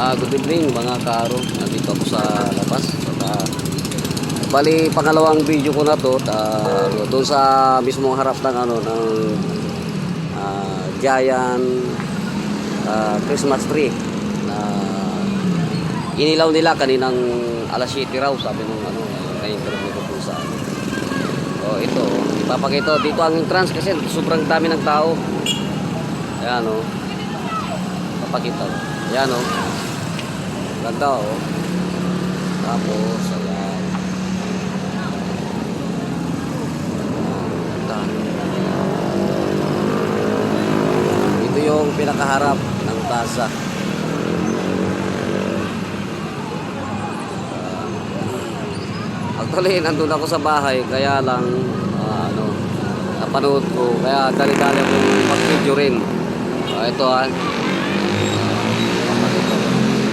Ah, good evening mga kaaro. Nandito ako sa labas. At, ah, bali pangalawang video ko na to. Uh, doon sa mismong harap ng ano ng ah, giant ah, Christmas tree na inilaw nila kaninang alas 7 raw sabi nung ano na-interview ko sa ano. Oh, ito, ipapakita dito ang entrance kasi sobrang dami ng tao. Ayan oh. Papakita. Ayan oh. Ganda oh. Tapos, ayan. Ito yung pinakaharap ng plaza. Actually, nandun ako sa bahay, kaya lang, ah, ano, napanood ko, kaya dali-dali akong mag-video rin. Ah, ito ah.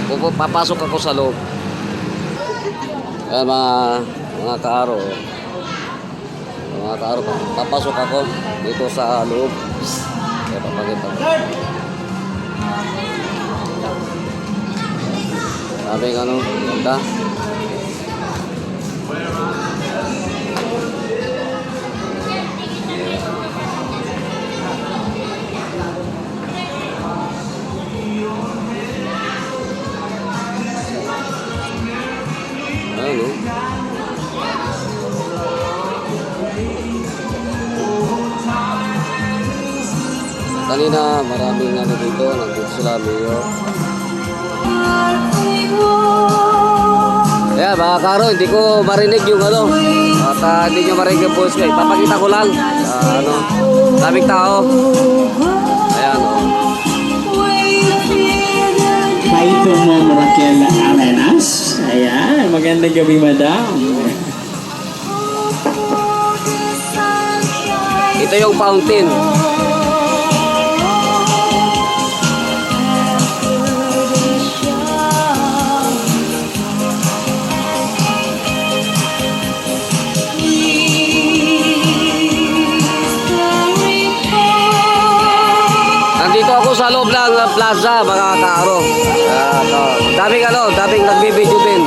Pupu- papasok ako sa loob. Ayan mga, mga kaaro. Mga kaaro, papasok ako dito sa loob. Kaya papakita ko. Sabi nga ano, ganda. Ayun Kanina maraming ano dito, nandito sila Mayor. Ayan mga karo, hindi ko marinig yung ano. At ah, hindi nyo marinig yung voice ko. Papakita ko lang. Ah, ano, daming tao. Ayan oh. Hi to Ma'am Raquel Arenas. Ayan, magandang gabi, madam. Ito yung fountain. Plaza, mga kaaro. Uh, to. daming ano, daming nagbibideo din.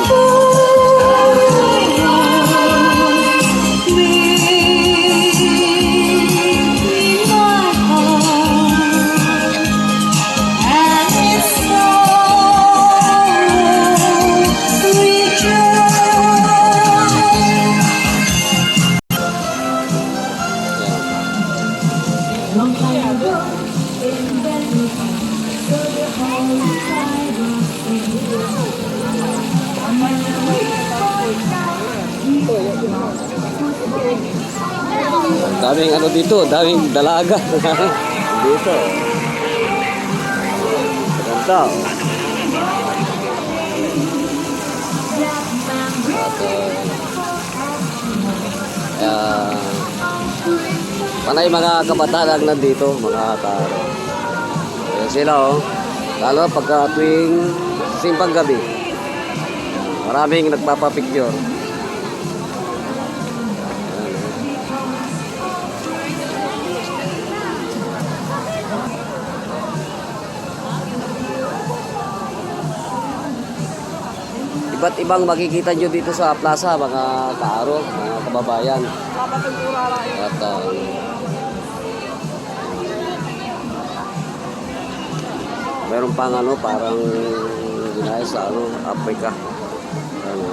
Ayan. Daming ano dito, daming dalaga. dito. Ganda. oh. At, uh, panay mga kabataan ang nandito, mga. Ayan sila oh. Lalo pagka tuwing simpang gabi. Maraming nagpapapicture. Iba't ibang makikita nyo dito sa plaza, mga kaaro, mga kababayan. At uh, meron pang ano, parang ginaya sa ano, Africa. Ano.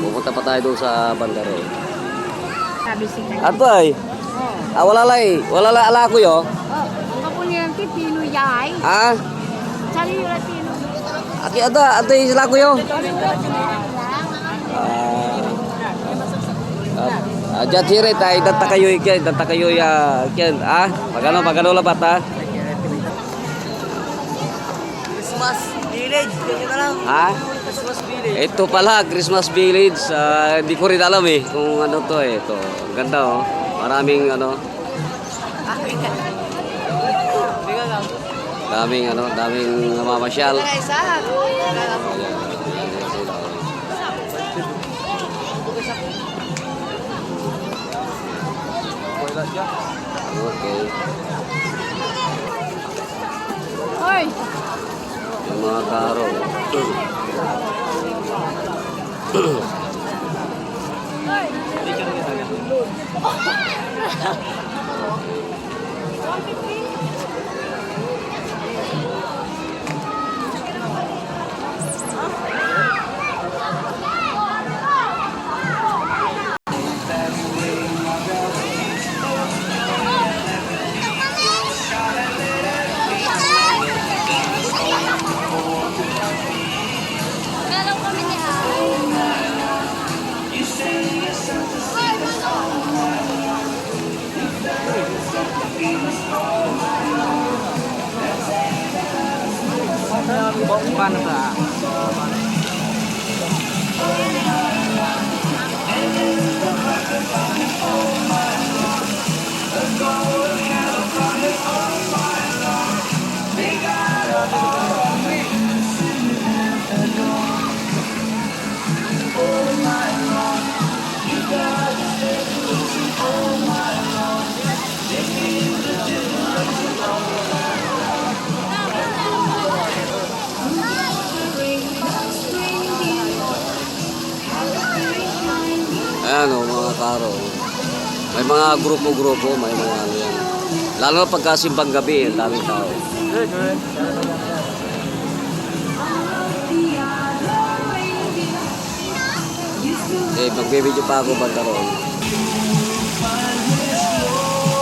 Pupunta pa tayo doon sa bandaro. Sabi si. Atay, Oh. ah, wala lay, wala la ala ko yo. Oh, kapulihan ti Pino Yay. Ah, Sali yung. Aki ada, sila. Sali yung. Ah, ah, Diyan sire tayo, data kayo ikyan, data kayo ya, ikyan, ah, magano, magano labat ah. Christmas Village, ganyan lang. Ha? Christmas Village. Ito pala, Christmas Village. Ah, Hindi ko rin alam eh kung ano to eh. Ito, ganda oh. Maraming ano. Lang. Daming ano, daming namamasyal. Isa. Okay. Hoy! Yung mga karo. 五万的吧？Mga grupo-grupo, may mga ano yan. Lalo na pagka simbang gabi, ang daming tao. Eh, magbibideo pa ako banda roon.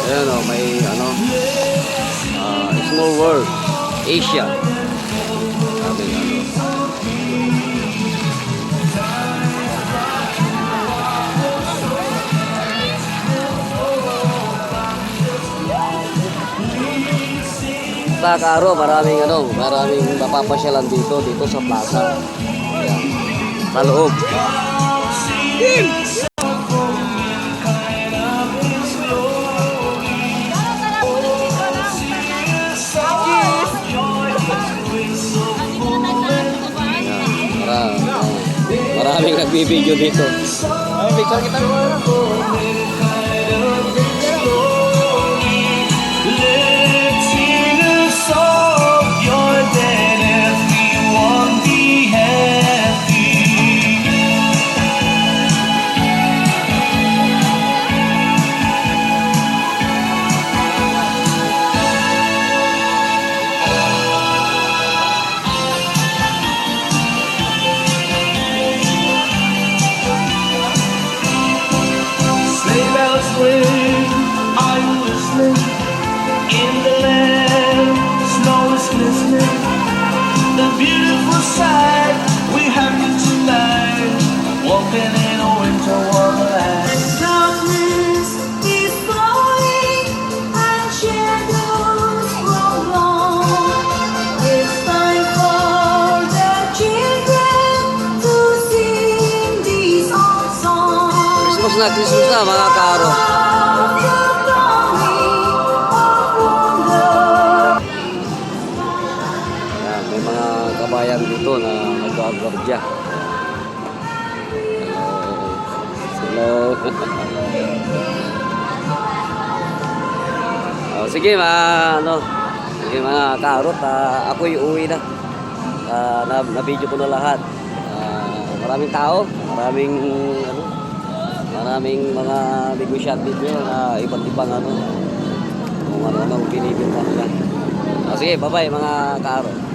Ayan o, may ano, ah, Small World, Asia. Sa Karo, maraming ano, maraming mapapasyalan dito, dito sa plaza. Ayan. Sa loob. Ayan. Mara, maraming nagbibideo dito. Ay, picture kita na, Christmas na mga karo. Ayan, may mga kabayan dito na nag-agwardya. Hello. Hello. oh, sige, mga ano, sige mga karot, ah, ako'y uwi na. Ah, na, na-video ko na lahat. Ah, maraming tao, maraming ano, maraming mga negosyante dito na iba't ibang ano, kung ano-ano binibinta nila. Ah, sige, bye-bye mga karo.